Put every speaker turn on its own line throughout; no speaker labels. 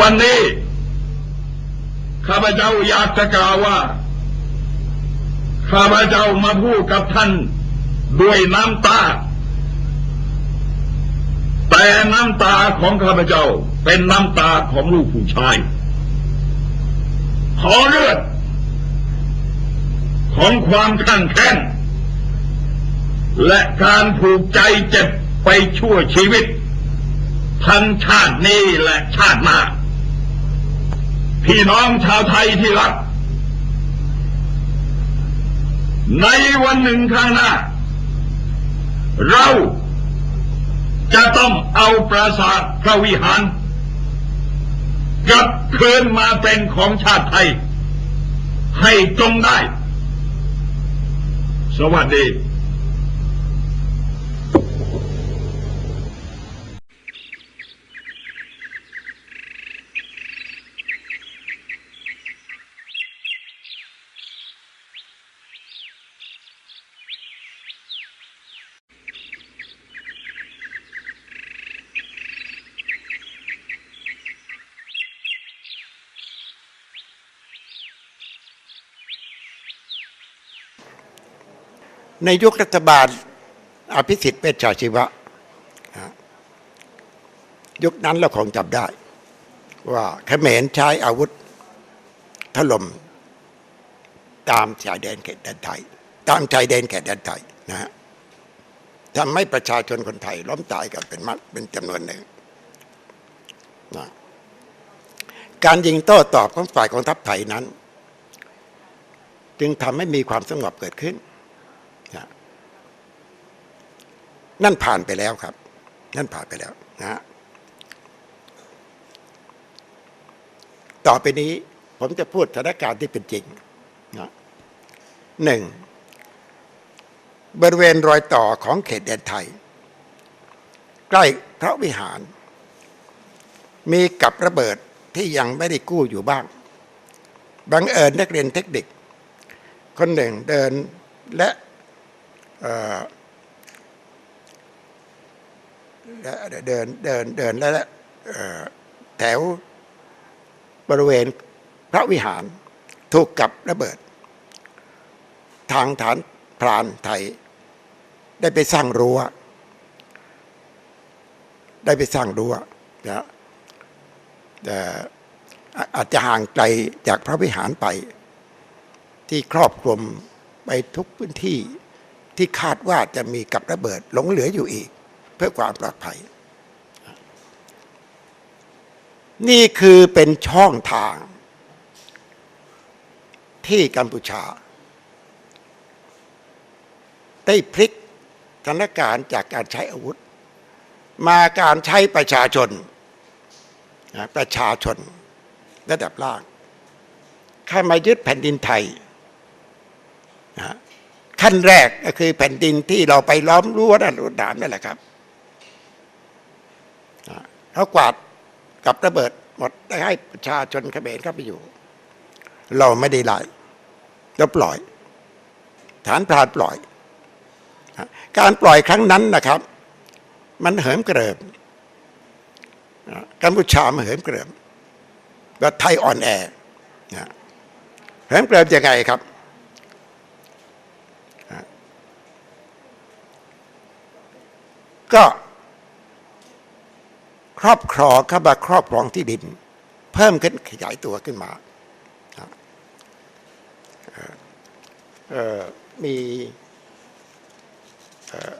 วันนี้ข้าพเจ้าอยากจะกล่าวว่า ข้าพเจ้ามาพูดกับท่านด้วยน้ำตา แต่น้ำตาของข้าพเจ้าเป็นน้ำตาของลูกผู้ชาย ขอเลือด ของความขั่งแค้นและการผูกใจเจ็บไปชั่วชีวิต ทั้งชาตินี้และชาติหน้า พี่น้องชาวไทยที่รัก ในวันหนึ่งข้างหน้า เราจะต้องเอาปราสาทพระวิหารกลับคืนมาเป็นของชาติไทย ให้จงได้ สวัสดี
ในยุครัฐบาลอภิสิทธิ์เวชชาชีวะนะยุคนั้นเราคงจำได้ ว่าเขมรใช้อาวุธถล่มตามชายแดนเขตแดนไทย ตามชายแดนเขตแดนไทยนะฮะทำให้ประชาชนคนไทย ล้มตายกันเป็นมัดเป็นจำนวนหนึ่งนะการยิงโต้ตอบของฝ่ายกองทัพไทยนั้น จึงทำให้มีความสงบเกิดขึ้น นั่นผ่านไปแล้วครับ นั่นผ่านไปแล้วนะฮะต่อไปนี้ผมจะพูดสถานการณ์ที่เป็นจริงนะหนึ่งบริเวณรอยต่อของเขตแดนไทย ใกล้พระวิหาร มีกับระเบิดที่ยังไม่ได้กู้อยู่บ้าง บังเอิญนักเรียนเทคนิค คนหนึ่งเดินและ เดินเดินเดินและเอ่อแถวบริเวณพระวิหารถูกกับระเบิด ทางฐานพรานไทย ได้ไปสร้างรั้วได้ไปสร้างรั้วนะแต่อาจจะห่างไกลจากพระวิหารไป ที่ครอบคลุมไปทุกพื้นที่ที่คาดว่าจะมีกับระเบิดหลงเหลืออยู่อีก เพื่อความปลอดภัย นี่คือเป็นช่องทาง ที่กัมพูชา ได้พลิกสถานการณ์จากการใช้อาวุธ มาการใช้ประชาชน ประชาชนระดับล่างข้ามายึดแผ่นดินไทยขั้นแรกก็คือแผ่นดินที่เราไปล้อมรั้วด้านรุดดานนั่นแหละครับ เขากวาดกับระเบิดหมดได้ให้ประชาชนเขมรเข้าไปอยู่ เราไม่ได้ไล่เราปล่อย ฐานพรานปล่อย การปล่อยครั้งนั้นนะครับ มันเหิมเกริมกัมพูชามาเหิมเกริมว่าไทยอ่อนแอเหิมเกริมยังไงครับก็ ครอบครองเข้ามาครอบครองที่ดิน เพิ่มขึ้นขยายตัวขึ้นมา มีเอ่อ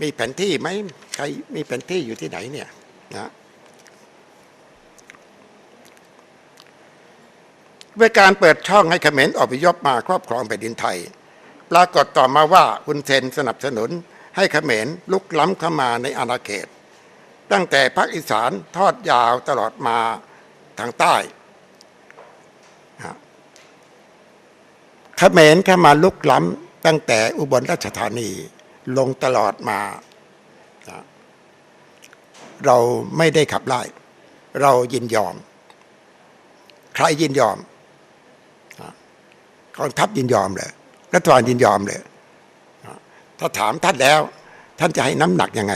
มีแผนที่ไหมใครมีแผนที่อยู่ที่ไหนเนี่ยนะด้วยการเปิดช่องให้เขมรอพยพมาครอบครองแผ่นดินไทย ปรากฏต่อมาว่าคุณเซนสนับสนุนให้เขมรลุกล้ำเข้ามาในอาณาเขต ตั้งแต่ภาคอีสานทอดยาวตลอดมาทางใต้เขมรเข้ามาลุกล้ำตั้งแต่อุบลราชธานีลงตลอดมา เราไม่ได้ขับไล่ เรายินยอม ใครยินยอมกองทัพยินยอมเลยรัฐบาลยินยอมเลยถ้าถามท่านแล้ว ท่านจะให้น้ำหนักยังไง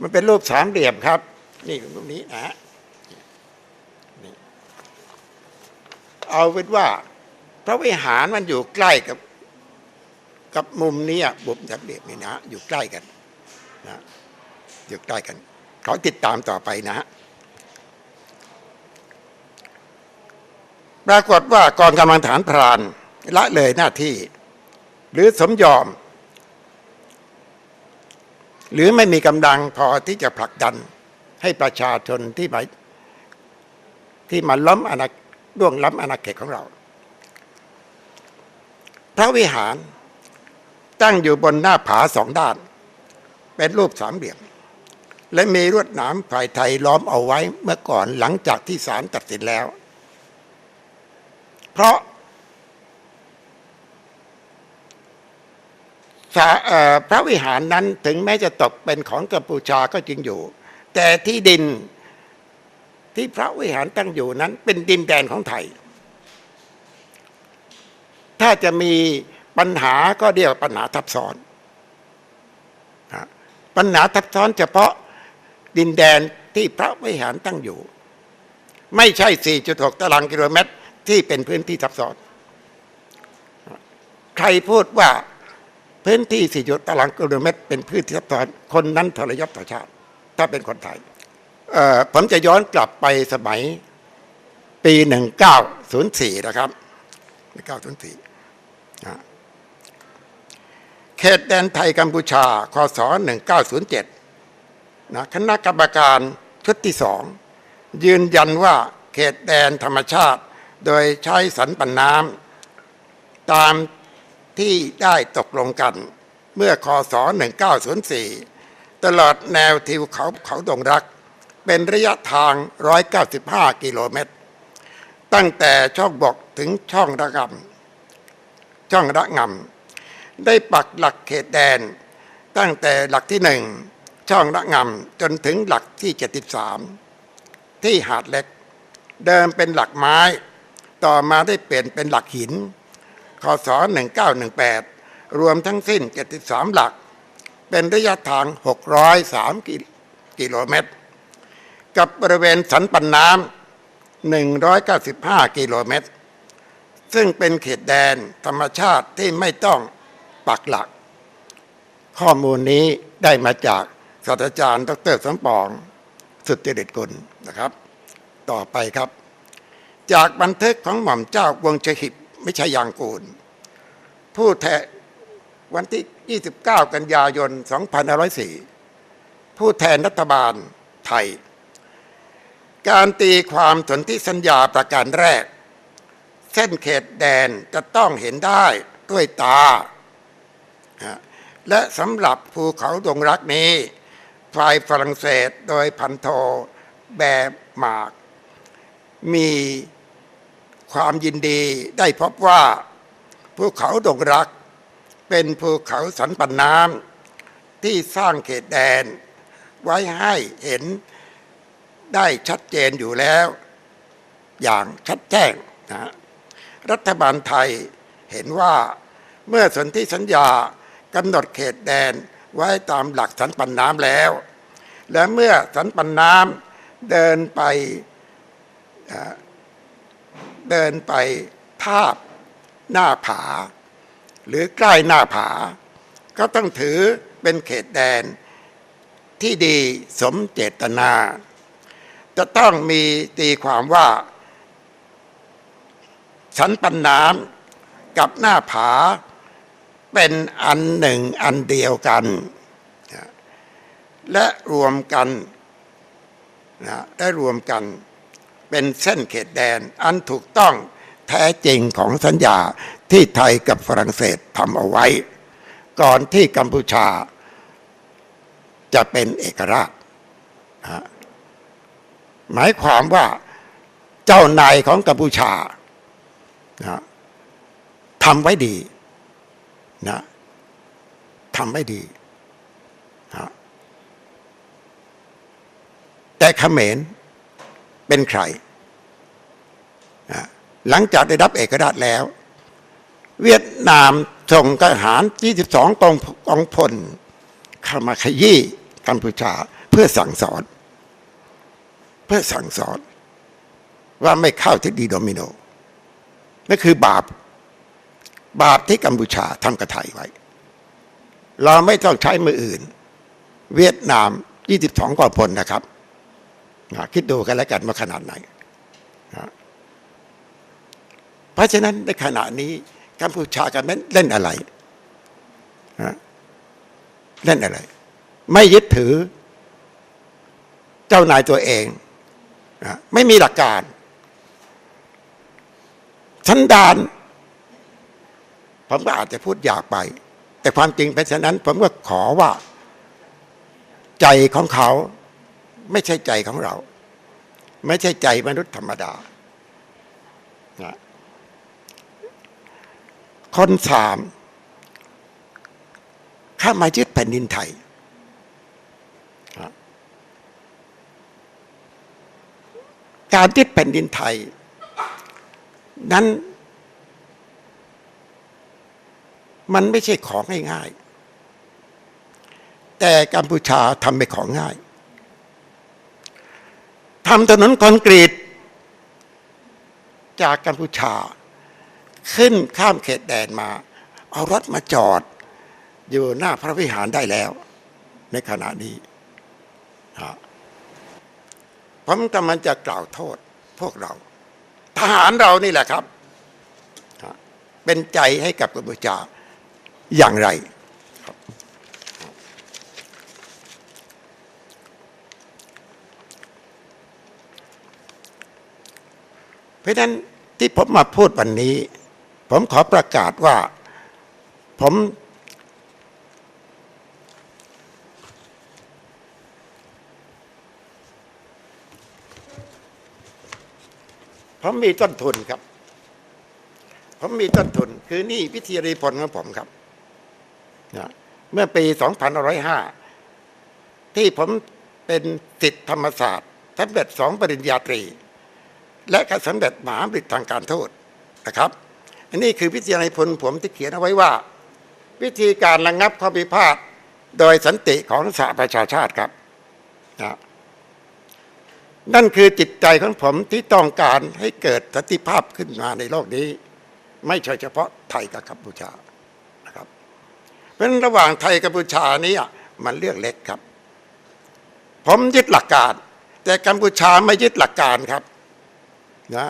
มันเป็นรูปสามเหลี่ยมครับ นี่รูปนี้นะฮะเอาเป็นว่า พระวิหารมันอยู่ใกล้กับ กับมุมนี้อะบุมสามเหลี่ยมนี่นะ อยู่ใกล้กันนะอยู่ใกล้กัน ขอติดตามต่อไปนะฮะปรากฏว่ากองกำลังฐานพรานละเลยหน้าที่ หรือสมยอม หรือไม่มีกำลังพอที่จะผลักดันให้ประชาชนที่มาที่มาล้มอาณาล่วงล้ำอาณาเขตของเรา พระวิหารตั้งอยู่บนหน้าผาสองด้าน เป็นรูปสามเหลี่ยม และมีรวดหนามฝ่ายไทยล้อมเอาไว้เมื่อก่อนหลังจากที่ศาลตัดสินแล้ว เพราะสาเอ่อ พระวิหารนั้นถึงแม้จะตกเป็นของกัมพูชาก็จริงอยู่ แต่ที่ดินที่พระวิหารตั้งอยู่นั้นเป็นดินแดนของไทย ถ้าจะมีปัญหาก็เรียกว่าปัญหาทับซ้อนปัญหาทับซ้อนเฉพาะดินแดนที่พระวิหารตั้งอยู่ ไม่ใช่ 4.6 ตารางกิโลเมตรที่เป็นพื้นที่ทับซ้อน ใครพูดว่า พื้นที่4.6ตารางกิโลเมตร เป็นพื้นที่ทับซ้อนคนนั้นทรยศต่อชาติ ถ้าเป็นคนไทยผมจะย้อนกลับไปสมัยปี 1904 นะครับ 1904นะเขตแดนไทยกัมพูชา คศ 1907 นะคณะกรรมการชุดที่สองยืนยันว่าเขตแดนธรรมชาติ โดยใช้สันปันน้ำตาม ที่ได้ตกลงกัน เมื่อคศ 1904 ตลอดแนวทิวเขาเขาดงรัก เป็นระยะทาง 195 กิโลเมตร ตั้งแต่ช่องบกถึงช่องระกำช่องระงำได้ปักหลักเขตแดน ตั้งแต่หลักที่หนึ่งช่องระงำจนถึงหลักที่ 73 ที่หาดเล็ก เดิมเป็นหลักไม้ ต่อมาได้เปลี่ยนเป็นหลักหิน คศ 1918 รวมทั้งสิ้น 73 หลัก เป็นระยะทาง 603กิกิโลเมตร กับบริเวณสันปันน้ำ 195 กิโลเมตร ซึ่งเป็นเขตแดนธรรมชาติที่ไม่ต้องปักหลัก ข้อมูลนี้ได้มาจากศาสตราจารย์ ดรสมปอง สุจริตกุลนะครับ ต่อไปครับ จากบันทึกของหม่อมเจ้าวงชหิบ ไม่ใช่ยางกูลผู้แทนวันที่ 29 กันยายน 2504 ผู้แทนรัฐบาลไทย การตีความสนธิสัญญาประการแรก เส้นเขตแดนจะต้องเห็นได้ด้วยตา และสำหรับภูเขาดงรักนี้ฝ่ายฝรั่งเศสโดยพันโทแบบหมาก มี ความยินดีได้พบว่าภูเขาดงรัก เป็นภูเขาสันปันน้ำที่สร้างเขตแดน ไว้ให้เห็นได้ชัดเจนอยู่แล้ว อย่างชัดแจ้งนะรัฐบาลไทยเห็นว่าเมื่อสนธิสัญญากำหนดเขตแดนไว้ตามหลักสันปันน้ำแล้ว และเมื่อสันปันน้ำเดินไป เดินไปทาบหน้าผา หรือใกล้หน้าผา ก็ต้องถือเป็นเขตแดนที่ดีสมเจตนา จะต้องมีตีความว่าสันปันน้ำกับหน้าผาเป็นอันหนึ่งอันเดียวกันนะและรวมกันนะได้รวมกัน เป็นเส้นเขตแดนอันถูกต้องแท้จริงของสัญญาที่ไทยกับฝรั่งเศสทำเอาไว้ ก่อนที่กัมพูชา จะเป็นเอกราช หมายความว่าเจ้านายของกัมพูชาทำไว้ดีนะทำไม่ดีนะแต่เขมร เป็นใคร หลังจากได้รับเอกราชแล้ว เวียดนามส่งทหาร 22 กองกองพลเข้ามาขยี้กัมพูชาเพื่อสั่งสอน เพื่อสั่งสอน ว่าไม่เข้าทฤษฎีโดมิโนนั่นคือบาป บาปที่กัมพูชาทำกับไทยไว้ เราไม่ต้องใช้มืออื่น เวียดนาม 22กว่าพลนะครับ นะคิดดูกันแล้วกันว่าขนาดไหนนะเพราะฉะนั้นในขณะนี้กัมพูชากันเล่นอะไรนะเล่นอะไร ไม่ยึดถือ เจ้านายตัวเองนะไม่มีหลักการชั้นดานผมก็อาจจะพูดอยากไป แต่ความจริงเป็นฉะนั้น ผมก็ขอว่า ใจของเขา ไม่ใช่ใจของเรา ไม่ใช่ใจมนุษย์ธรรมดานะคนสามข้ามายึดแผ่นดินไทย การยึดแผ่นดินไทย นั้น มันไม่ใช่ของง่ายๆแต่กัมพูชาทำเป็นของง่าย ทำถนนคอนกรีต จากกัมพูชา ขึ้นข้ามเขตแดนมา เอารถมาจอด อยู่หน้าพระวิหารได้แล้ว ในขณะนี้ผมกำลังจะกล่าวโทษพวกเรา ทหารเรานี่แหละครับ เป็นใจให้กับกัมพูชาอย่างไรครับ เพราะฉะนั้นที่ผมมาพูดวันนี้ ผมขอประกาศว่าผมผมมีต้นทุนครับ ผมมีต้นทุน คือนี่วิทยารีพลของผมครับนะเมื่อปี2505 ที่ผมเป็นติดธรรมศาสตร์สำเร็จสองปริญญาตรี และก็สำเร็จมหาบัณฑิตทางการทูตนะครับ อันนี้คือวิทยานิพนธ์ผมที่เขียนเอาไว้ว่า วิธีการระงงับข้อพิพาทโดยสันติของสหประชาชาติครับนะนั่นคือจิตใจของผมที่ต้องการให้เกิดสันติภาพขึ้นมาในโลกนี้ ไม่ใช่เฉพาะไทยกับกัมพูชานะครับ เพราะฉะนั้นระหว่างไทยกับกัมพูชานี้มันเรื่องเล็กครับ ผมยึดหลักการ แต่กัมพูชาไม่ยึดหลักการครับ นะ